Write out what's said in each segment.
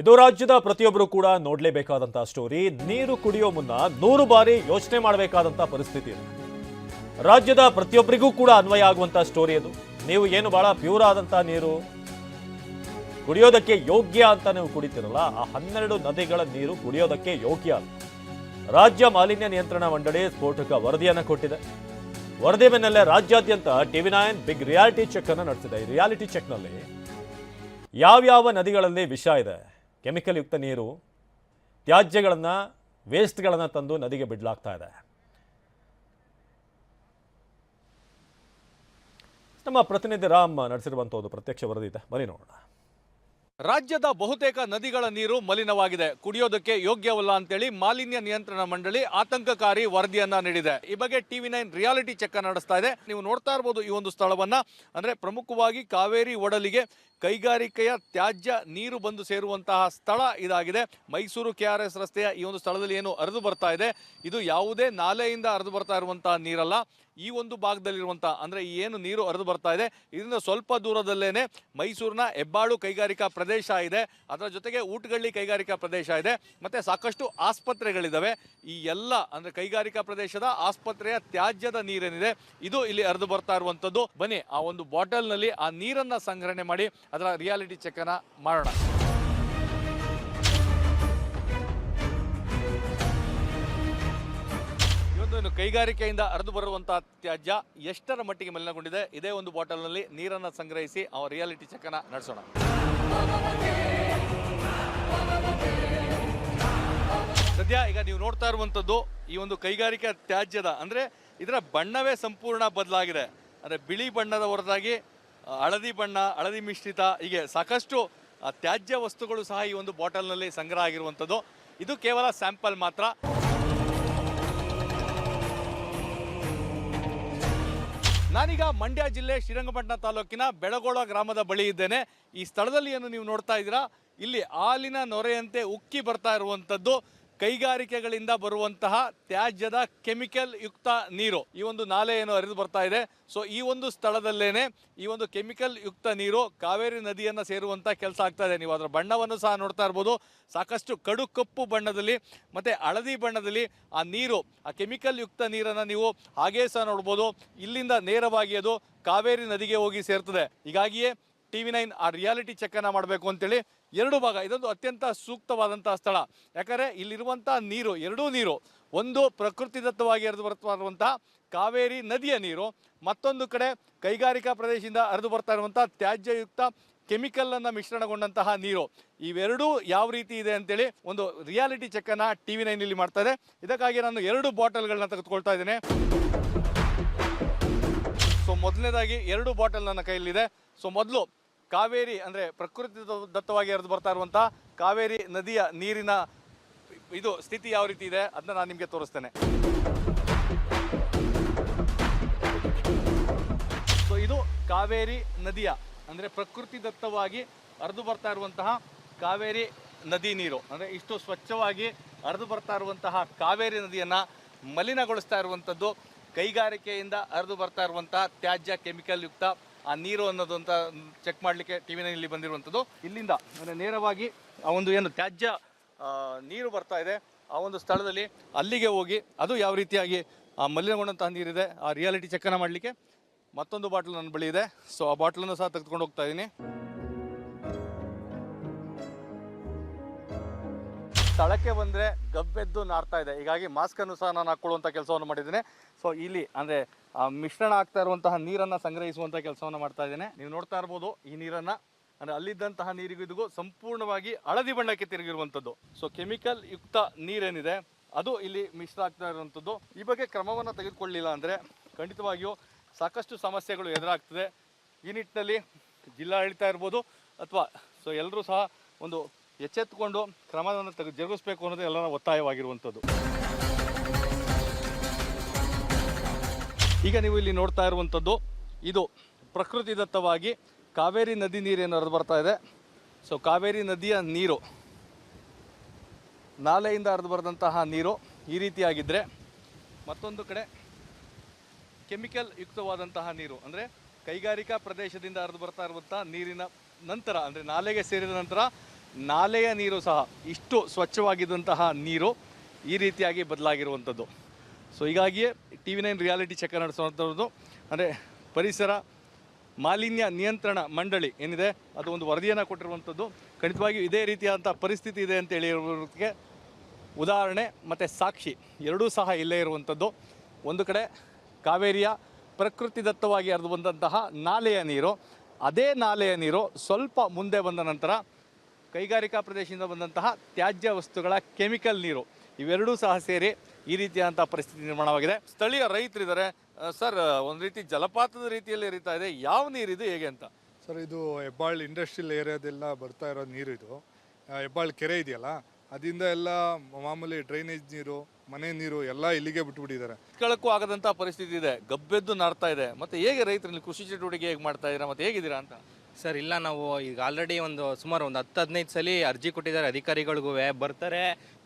ಇದು ರಾಜ್ಯದ ಪ್ರತಿಯೊಬ್ಬರು ಕೂಡ ನೋಡಲೇಬೇಕಾದಂತಹ ಸ್ಟೋರಿ ನೀರು ಕುಡಿಯೋ ಮುನ್ನ ನೂರು ಬಾರಿ ಯೋಚನೆ ಮಾಡಬೇಕಾದಂತಹ ಪರಿಸ್ಥಿತಿ ಇದೆ. ರಾಜ್ಯದ ಪ್ರತಿಯೊಬ್ಬರಿಗೂ ಕೂಡ ಅನ್ವಯ ಆಗುವಂತಹ ಸ್ಟೋರಿ ಅದು. ನೀವು ಏನು ಬಹಳ ಪ್ಯೂರ್ ಆದಂತಹ ನೀರು ಕುಡಿಯೋದಕ್ಕೆ ಯೋಗ್ಯ ಅಂತ ನೀವು ಕುಡಿತೀರಲ್ಲ, ಆ ಹನ್ನೆರಡು ನದಿಗಳ ನೀರು ಕುಡಿಯೋದಕ್ಕೆ ಯೋಗ್ಯ ಅಲ್ಲ ರಾಜ್ಯ ಮಾಲಿನ್ಯ ನಿಯಂತ್ರಣ ಮಂಡಳಿ ಸ್ಫೋಟಕ ವರದಿಯನ್ನು ಕೊಟ್ಟಿದೆ. ವರದಿ ಬೆನ್ನಲ್ಲೇ ರಾಜ್ಯಾದ್ಯಂತ TV nine big reality check ಅನ್ನು ನಡೆಸಿದೆ. ಈ ರಿಯಾಲಿಟಿ ಚೆಕ್ನಲ್ಲಿ ಯಾವ್ಯಾವ ನದಿಗಳಲ್ಲಿ ವಿಷ ಇದೆ ಕೆಮಿಕಲ್ ಯುಕ್ತ ನೀರು ತ್ಯಾಜ್ಯಗಳನ್ನು ವೇಸ್ಟ್ಗಳನ್ನು ತಂದು ನದಿಗೆ ಬಿಡಲಾಗ್ತಾ ಇದೆ. ನಮ್ಮ ಪ್ರತಿನಿಧಿ ರಾಮ್ ನಡೆಸಿರುವಂಥ ಒಂದು ಪ್ರತ್ಯಕ್ಷ ವರದಿ ಇದೆ. ಬನ್ನಿ ನೋಡೋಣ. ರಾಜ್ಯದ ಬಹುತೇಕ ನದಿಗಳ ನೀರು ಮಲಿನವಾಗಿದೆ. ಕುಡಿಯೋದಕ್ಕೆ ಯೋಗ್ಯವಲ್ಲ ಅಂತೇಳಿ ಮಾಲಿನ್ಯ ನಿಯಂತ್ರಣ ಮಂಡಳಿ ಆತಂಕಕಾರಿ ವರದಿಯನ್ನ ನೀಡಿದೆ. ಈ ಬಗ್ಗೆ ಟಿವಿ ನೈನ್ ರಿಯಾಲಿಟಿ ಚೆಕ್ ನಡೆಸ್ತಾ ಇದೆ. ನೀವು ನೋಡ್ತಾ ಇರಬಹುದು ಈ ಒಂದು ಸ್ಥಳವನ್ನ. ಅಂದ್ರೆ ಪ್ರಮುಖವಾಗಿ ಕಾವೇರಿ ಒಡಲಿಗೆ ಕೈಗಾರಿಕೆಯ ತ್ಯಾಜ್ಯ ನೀರು ಬಂದು ಸೇರುವಂತಹ ಸ್ಥಳ ಇದಾಗಿದೆ. ಮೈಸೂರು ಕೆ ಆರ್ ಎಸ್ ರಸ್ತೆಯ ಈ ಒಂದು ಸ್ಥಳದಲ್ಲಿ ಏನು ಹರಿದು ಬರ್ತಾ ಇದೆ. ಇದು ಯಾವುದೇ ನಾಲೆಯಿಂದ ಹರಿದು ಬರ್ತಾ ಇರುವಂತಹ ನೀರಲ್ಲ. ಈ ಒಂದು ಭಾಗದಲ್ಲಿರುವಂತಹ ಅಂದ್ರೆ ಏನು ನೀರು ಹರಿದು ಬರ್ತಾ ಇದೆ. ಇದರಿಂದ ಸ್ವಲ್ಪ ದೂರದಲ್ಲೇನೆ ಮೈಸೂರಿನ ಹೆಬ್ಬಾಳು ಕೈಗಾರಿಕಾ ಪ್ರದೇಶ ಇದೆ. ಅದರ ಜೊತೆಗೆ ಊಟಗಳ್ಳಿ ಕೈಗಾರಿಕಾ ಪ್ರದೇಶ ಇದೆ. ಮತ್ತೆ ಸಾಕಷ್ಟು ಆಸ್ಪತ್ರೆಗಳಿದ್ದಾವೆ ಈ ಎಲ್ಲ, ಅಂದ್ರೆ ಕೈಗಾರಿಕಾ ಪ್ರದೇಶದ ಆಸ್ಪತ್ರೆಯ ತ್ಯಾಜ್ಯದ ನೀರೇನಿದೆ, ಇದು ಇಲ್ಲಿ ಹರಿದು ಬರ್ತಾ ಇರುವಂತದ್ದು ಬನ್ನಿ, ಆ ಒಂದು ಬಾಟಲ್ನಲ್ಲಿ ಆ ನೀರನ್ನ ಸಂಗ್ರಹಣೆ ಮಾಡಿ ಅದರ ರಿಯಾಲಿಟಿ ಚೆಕ್ ಅನ್ನ ಮಾಡೋಣ. ಒಂದು ಕೈಗಾರಿಕೆಯಿಂದ ಹರಿದು ಬರುವಂತಹ ತ್ಯಾಜ್ಯ ಎಷ್ಟರ ಮಟ್ಟಿಗೆ ಮಲಿನಗೊಂಡಿದೆ, ಇದೇ ಒಂದು ಬಾಟಲ್ನಲ್ಲಿ ನೀರನ್ನು ಸಂಗ್ರಹಿಸಿ ಆ ರಿಯಾಲಿಟಿ ಚೆಕ್ ಅನ್ನ ನಡೆಸೋಣ. ಸದ್ಯ ಈಗ ನೀವು ನೋಡ್ತಾ ಇರುವಂತದ್ದು ಈ ಒಂದು ಕೈಗಾರಿಕಾ ತ್ಯಾಜ್ಯದ, ಅಂದ್ರೆ ಇದರ ಬಣ್ಣವೇ ಸಂಪೂರ್ಣ ಬದಲಾಗಿದೆ. ಅಂದ್ರೆ ಬಿಳಿ ಬಣ್ಣದ ಹೊರತಾಗಿ ಹಳದಿ ಬಣ್ಣ, ಹಳದಿ ಮಿಶ್ರಿತ, ಹೀಗೆ ಸಾಕಷ್ಟು ತ್ಯಾಜ್ಯ ವಸ್ತುಗಳು ಸಹ ಈ ಒಂದು ಬಾಟಲ್ನಲ್ಲಿ ಸಂಗ್ರಹ ಆಗಿರುವಂಥದ್ದು. ಇದು ಕೇವಲ ಸ್ಯಾಂಪಲ್ ಮಾತ್ರ. ನಾನೀಗ ಮಂಡ್ಯ ಜಿಲ್ಲೆ ಶ್ರೀರಂಗಪಟ್ಟಣ ತಾಲೂಕಿನ ಬೆಳಗೋಳ ಗ್ರಾಮದ ಬಳಿ ಇದ್ದೇನೆ. ಈ ಸ್ಥಳದಲ್ಲಿ ಏನು ನೀವು ನೋಡ್ತಾ ಇದ್ದೀರಾ. ಇಲ್ಲಿ ಹಾಲಿನ ನೊರೆಯಂತೆ ಉಕ್ಕಿ ಬರ್ತಾ ಇರುವಂತದ್ದು ಕೈಗಾರಿಕೆಗಳಿಂದ ಬರುವಂತಹ ತ್ಯಾಜ್ಯದ ಕೆಮಿಕಲ್ ಯುಕ್ತ ನೀರು. ಈ ಒಂದು ನಾಲೆ ಏನು ಹರಿದು ಬರ್ತಾ ಇದೆ. ಸೊ ಈ ಒಂದು ಸ್ಥಳದಲ್ಲೇನೆ ಈ ಒಂದು ಕೆಮಿಕಲ್ ಯುಕ್ತ ನೀರು ಕಾವೇರಿ ನದಿಯನ್ನ ಸೇರುವಂತ ಕೆಲಸ ಆಗ್ತಾ ಇದೆ. ನೀವು ಅದರ ಬಣ್ಣವನ್ನು ಸಹ ನೋಡ್ತಾ ಇರ್ಬೋದು. ಸಾಕಷ್ಟು ಕಡು ಕಪ್ಪು ಬಣ್ಣದಲ್ಲಿ ಮತ್ತೆ ಹಳದಿ ಬಣ್ಣದಲ್ಲಿ ಆ ನೀರು, ಆ ಕೆಮಿಕಲ್ ಯುಕ್ತ ನೀರನ್ನ ನೀವು ಹಾಗೇ ಸಹ ನೋಡ್ಬೋದು. ಇಲ್ಲಿಂದ ನೇರವಾಗಿ ಅದು ಕಾವೇರಿ ನದಿಗೆ ಹೋಗಿ ಸೇರ್ತದೆ. ಹೀಗಾಗಿಯೇ ಟಿವಿ ನೈನ್ ಆ ರಿಯಾಲಿಟಿ ಚೆಕ್ ಅನ್ನ ಮಾಡಬೇಕು ಅಂತೇಳಿ ಎರಡು ಭಾಗ. ಇದೊಂದು ಅತ್ಯಂತ ಸೂಕ್ತವಾದಂತಹ ಸ್ಥಳ. ಯಾಕಂದ್ರೆ ಇಲ್ಲಿರುವಂತಹ ನೀರು, ಎರಡೂ ನೀರು ಒಂದು ಪ್ರಕೃತಿದತ್ತವಾಗಿ ಹರಿದು ಬರ್ತಾ ಇರುವಂಥ ಕಾವೇರಿ ನದಿಯ ನೀರು, ಮತ್ತೊಂದು ಕಡೆ ಕೈಗಾರಿಕಾ ಪ್ರದೇಶದಿಂದ ಹರಿದು ಬರ್ತಾ ಇರುವಂತಹ ತ್ಯಾಜ್ಯಯುಕ್ತ ಕೆಮಿಕಲ್ ಅನ್ನ ಮಿಶ್ರಣಗೊಂಡಂತಹ ನೀರು. ಇವೆರಡೂ ಯಾವ ರೀತಿ ಇದೆ ಅಂತೇಳಿ ಒಂದು ರಿಯಾಲಿಟಿ ಚೆಕ್ ಅನ್ನ ಟಿವಿ ನೈನ್ ಇಲ್ಲಿ ಮಾಡ್ತಾ ಇದೆ. ಇದಕ್ಕಾಗಿ ನಾನು ಎರಡು ಬಾಟಲ್ಗಳನ್ನ ತೆಗೆದುಕೊಳ್ತಾ ಇದ್ದೇನೆ. ಸೊ, ಮೊದಲನೇದಾಗಿ ಎರಡು ಬಾಟಲ್ ನನ್ನ ಕೈಯಲ್ಲಿದೆ. ಸೊ, ಮೊದಲು ಕಾವೇರಿ ಅಂದರೆ ಪ್ರಕೃತಿ ದತ್ತವಾಗಿ ಹರಿದು ಬರ್ತಾ ಇರುವಂಥ ಕಾವೇರಿ ನದಿಯ ನೀರಿನ ಇದು ಸ್ಥಿತಿ ಯಾವ ರೀತಿ ಇದೆ ಅದನ್ನ ನಾನು ನಿಮಗೆ ತೋರಿಸ್ತೇನೆ. ಸೊ ಇದು ಕಾವೇರಿ ನದಿಯ ಅಂದರೆ ಪ್ರಕೃತಿ ದತ್ತವಾಗಿ ಹರಿದು ಬರ್ತಾ ಇರುವಂತಹ ಕಾವೇರಿ ನದಿ ನೀರು. ಅಂದರೆ ಇಷ್ಟು ಸ್ವಚ್ಛವಾಗಿ ಹರಿದು ಬರ್ತಾ ಇರುವಂತಹ ಕಾವೇರಿ ನದಿಯನ್ನು ಮಲಿನಗೊಳಿಸ್ತಾ ಇರುವಂಥದ್ದು ಕೈಗಾರಿಕೆಯಿಂದ ಹರಿದು ಬರ್ತಾ ಇರುವಂತಹ ತ್ಯಾಜ್ಯ ಕೆಮಿಕಲ್ ಯುಕ್ತ ಆ ನೀರು ಅನ್ನೋದು ಅಂತ ಚೆಕ್ ಮಾಡಲಿಕ್ಕೆ ಟಿ ವಿ ಇಲ್ಲಿ ಬಂದಿರುವಂಥದ್ದು. ಇಲ್ಲಿಂದ ಅಂದರೆ ನೇರವಾಗಿ ಆ ಒಂದು ಏನು ತ್ಯಾಜ್ಯ ನೀರು ಬರ್ತಾ ಇದೆ. ಆ ಒಂದು ಸ್ಥಳದಲ್ಲಿ ಅಲ್ಲಿಗೆ ಹೋಗಿ ಅದು ಯಾವ ರೀತಿಯಾಗಿ, ಆ, ಮಲಿನಗೊಂಡಂತಹ ನೀರಿದೆ, ಆ ರಿಯಾಲಿಟಿ ಚೆಕ್ಕನ್ನು ಮಾಡಲಿಕ್ಕೆ ಮತ್ತೊಂದು ಬಾಟ್ಲು ನನ್ನ ಬಳಿ ಇದೆ. ಸೊ ಆ ಬಾಟ್ಲನ್ನು ಸಹ ತೆಗೆದುಕೊಂಡು ಹೋಗ್ತಾ ಇದ್ದೀನಿ. ಸ್ಥಳಕ್ಕೆ ಬಂದರೆ ಗಬ್ಬೆದ್ದು ನಾರ್ತಾ ಇದೆ. ಹೀಗಾಗಿ ಮಾಸ್ಕನ್ನು ಸಹ ನಾನು ಹಾಕ್ಕೊಳ್ಳುವಂಥ ಕೆಲಸವನ್ನು ಮಾಡಿದ್ದೇನೆ. ಸೊ ಇಲ್ಲಿ ಅಂದರೆ ಮಿಶ್ರಣ ಆಗ್ತಾ ಇರುವಂತಹ ನೀರನ್ನು ಸಂಗ್ರಹಿಸುವಂಥ ಕೆಲಸವನ್ನು ಮಾಡ್ತಾ ಇದ್ದೇನೆ. ನೀವು ನೋಡ್ತಾ ಇರ್ಬೋದು, ಈ ನೀರನ್ನು, ಅಂದರೆ ಅಲ್ಲಿದ್ದಂತಹ ನೀರಿಗೂ ಸಂಪೂರ್ಣವಾಗಿ ಹಳದಿ ಬಣ್ಣಕ್ಕೆ ತಿರುಗಿರುವಂಥದ್ದು. ಸೊ ಕೆಮಿಕಲ್ ಯುಕ್ತ ನೀರೇನಿದೆ, ಅದು ಇಲ್ಲಿ ಮಿಶ್ರ ಆಗ್ತಾ ಇರುವಂಥದ್ದು. ಈ ಬಗ್ಗೆ ಕ್ರಮವನ್ನು ತೆಗೆದುಕೊಳ್ಳಿಲ್ಲ ಅಂದರೆ ಖಂಡಿತವಾಗಿಯೂ ಸಾಕಷ್ಟು ಸಮಸ್ಯೆಗಳು ಎದುರಾಗ್ತದೆ. ಈ ನಿಟ್ಟಿನಲ್ಲಿ ಜಿಲ್ಲಾಡಳಿತ ಇರ್ಬೋದು, ಅಥವಾ, ಸೊ ಎಲ್ಲರೂ ಸಹ ಒಂದು ಎಚ್ಚೆತ್ತುಕೊಂಡು ಕ್ರಮವನ್ನು ತೆಗೆ ಜರುಗಿಸಬೇಕು ಅನ್ನೋದು ಎಲ್ಲರ ಒತ್ತಾಯವಾಗಿರುವಂಥದ್ದು. ಈಗ ನೀವು ಇಲ್ಲಿ ನೋಡ್ತಾ ಇರುವಂಥದ್ದು, ಇದು ಪ್ರಕೃತಿದತ್ತವಾಗಿ ಕಾವೇರಿ ನದಿ ನೀರೇನು ಹರಿದು ಬರ್ತಾ ಇದೆ. ಸೊ ಕಾವೇರಿ ನದಿಯ ನೀರು, ನಾಲೆಯಿಂದ ಹರಿದು ಬರೆದಂತಹ ನೀರು ಈ ರೀತಿಯಾಗಿದ್ದರೆ ಮತ್ತೊಂದು ಕಡೆ ಕೆಮಿಕಲ್ ಯುಕ್ತವಾದಂತಹ ನೀರು, ಅಂದರೆ ಕೈಗಾರಿಕಾ ಪ್ರದೇಶದಿಂದ ಹರಿದು ಬರ್ತಾ ಇರುವಂತಹ ನೀರಿನ ನಂತರ, ಅಂದರೆ ನಾಲೆಗೆ ಸೇರಿದ ನಂತರ ನಾಲೆಯ ನೀರು ಸಹ ಇಷ್ಟು ಸ್ವಚ್ಛವಾಗಿದ್ದಂತಹ ನೀರು ಈ ರೀತಿಯಾಗಿ ಬದಲಾಗಿರುವಂಥದ್ದು. ಸೊ ಹೀಗಾಗಿಯೇ T V nine reality check ನಡೆಸುವಂಥದ್ದು. ಅಂದರೆ ಪರಿಸರ ಮಾಲಿನ್ಯ ನಿಯಂತ್ರಣ ಮಂಡಳಿ ಏನಿದೆ, ಅದು ಒಂದು ವರದಿಯನ್ನು ಕೊಟ್ಟಿರುವಂಥದ್ದು. ಖಂಡಿತವಾಗಿಯೂ ಇದೇ ರೀತಿಯಾದಂಥ ಪರಿಸ್ಥಿತಿ ಇದೆ ಅಂತ ಹೇಳಿರೋದಕ್ಕೆ ಉದಾಹರಣೆ ಮತ್ತು ಸಾಕ್ಷಿ ಎರಡೂ ಸಹ ಇಲ್ಲೇ ಇರುವಂಥದ್ದು. ಒಂದು ಕಡೆ ಕಾವೇರಿಯ ಪ್ರಕೃತಿದತ್ತವಾಗಿ ಹರಿದು ಬಂದಂತಹ ನಾಲೆಯ ನೀರು. ಅದೇ ನಾಲೆಯ ನೀರು ಸ್ವಲ್ಪ ಮುಂದೆ ಬಂದ ನಂತರ ಕೈಗಾರಿಕಾ ಪ್ರದೇಶದಿಂದ ಬಂದಂತಹ ತ್ಯಾಜ್ಯ ವಸ್ತುಗಳ ಕೆಮಿಕಲ್ ನೀರು ಇವೆರಡೂ ಸಹ ಸೇರಿ ಈ ರೀತಿಯಾದಂಥ ಪರಿಸ್ಥಿತಿ ನಿರ್ಮಾಣವಾಗಿದೆ. ಸ್ಥಳೀಯ ರೈತರಿದ್ದಾರೆ. ಸರ್ ಒಂದು ರೀತಿ ಜಲಪಾತದ ರೀತಿಯಲ್ಲಿ ಹರಿತಾ ಇದೆ. ಯಾವ ನೀರು ಇದು ಹೇಗೆ ಅಂತ? ಸರ್ ಇದು ಹೆಬ್ಬಾಳ್ ಇಂಡಸ್ಟ್ರಿಯಲ್ ಏರಿಯಾದೆಲ್ಲ ಬರ್ತಾ ಇರೋ ನೀರು ಇದು. ಹೆಬ್ಬಾಳ್ ಕೆರೆ ಇದೆಯಲ್ಲ ಅದರಿಂದ ಎಲ್ಲ ಮಾಮೂಲಿ ಡ್ರೈನೇಜ್ ನೀರು ಮನೆ ನೀರು ಎಲ್ಲ ಇಲ್ಲಿಗೆ ಬಿಟ್ಬಿಟ್ಟಿದ್ದಾರೆ. ಕಳಕ್ಕೂ ಆಗದಂಥ ಪರಿಸ್ಥಿತಿ ಇದೆ. ಗಬ್ಬೆದ್ದು ನಾಡ್ತಾ ಇದೆ. ಮತ್ತೆ ಹೇಗೆ ರೈತರಲ್ಲಿ ಕೃಷಿ ಚಟುವಟಿಕೆ ಹೇಗೆ ಮಾಡ್ತಾ ಇದ್ದೀರಾ? ಮತ್ತೆ ಹೇಗಿದ್ದೀರಾ ಅಂತ? ಸರ್, ಇಲ್ಲ, ನಾವು ಈಗ ಆಲ್ರೆಡಿ ಒಂದು ಸುಮಾರು ಒಂದು ಹತ್ತು, ಹದಿನೈದು ಸಲ ಅರ್ಜಿ ಕೊಟ್ಟಿದ್ದಾರೆ, ಅಧಿಕಾರಿಗಳಿಗೂ ಬರ್ತಾರೆ,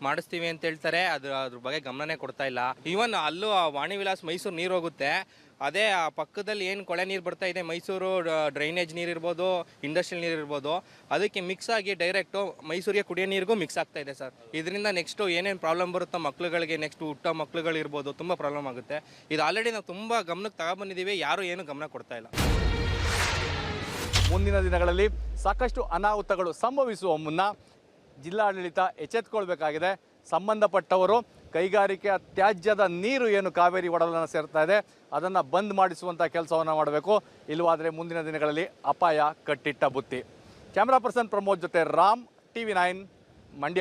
ಮಾಡಿಸ್ತೀವಿ ಅಂತ ಹೇಳ್ತಾರೆ ಅದ್ರ ಅದ್ರ ಬಗ್ಗೆ ಗಮನನೇ ಕೊಡ್ತಾ ಇಲ್ಲ. ಈವನ್ ಅಲ್ಲೂ ವಾಣಿ ವಿಲಾಸ್ ಮೈಸೂರು ನೀರು ಹೋಗುತ್ತೆ. ಅದೇ ಆ ಪಕ್ಕದಲ್ಲಿ ಏನು ಕೊಳೆ ನೀರು ಬರ್ತಾ ಇದೆ, ಮೈಸೂರು ಡ್ರೈನೇಜ್ ನೀರು ಇರ್ಬೋದು ಇಂಡಸ್ಟ್ರಿಯಲ್ ನೀರು ಇರ್ಬೋದು, ಅದಕ್ಕೆ ಮಿಕ್ಸ್ ಆಗಿ ಡೈರೆಕ್ಟು ಮೈಸೂರಿಗೆ ಕುಡಿಯೋ ನೀರಿಗೂ ಮಿಕ್ಸ್ ಆಗ್ತಾ ಇದೆ ಸರ್. ಇದರಿಂದ ನೆಕ್ಸ್ಟು ಏನೇನು ಪ್ರಾಬ್ಲಮ್ ಬರುತ್ತೋ ಮಕ್ಳುಗಳಿಗೆ ನೆಕ್ಸ್ಟ್ ಹುಟ್ಟ ಮಕ್ಳುಗಳಿರ್ಬೋದು, ತುಂಬ ಪ್ರಾಬ್ಲಮ್ ಆಗುತ್ತೆ. ಇದು ಆಲ್ರೆಡಿ ನಾವು ತುಂಬ ಗಮನಕ್ಕೆ ತಗೊಂಡ್ಬಂದಿದ್ದೀವಿ ಯಾರೂ ಏನು ಗಮನ ಕೊಡ್ತಾ ಇಲ್ಲ. ಮುಂದಿನ ದಿನಗಳಲ್ಲಿ ಸಾಕಷ್ಟು ಅನಾಹುತಗಳು ಸಂಭವಿಸುವ ಮುನ್ನ ಜಿಲ್ಲಾಡಳಿತ ಎಚ್ಚೆತ್ಕೊಳ್ಬೇಕಾಗಿದೆ. ಸಂಬಂಧಪಟ್ಟವರು ಕೈಗಾರಿಕೆಯ ತ್ಯಾಜ್ಯದ ನೀರು ಏನು ಕಾವೇರಿ ಒಡಲನ್ನು ಸೇರ್ತಾ ಇದೆ, ಅದನ್ನು ಬಂದ್ ಮಾಡಿಸುವಂಥ ಕೆಲಸವನ್ನು ಮಾಡಬೇಕು. ಇಲ್ಲವಾದರೆ ಮುಂದಿನ ದಿನಗಳಲ್ಲಿ ಅಪಾಯ ಕಟ್ಟಿಟ್ಟ ಬುತ್ತಿ. ಕ್ಯಾಮ್ರಾ ಪರ್ಸನ್ ಪ್ರಮೋದ್ ಜೊತೆ Ram T V nine, Mandya.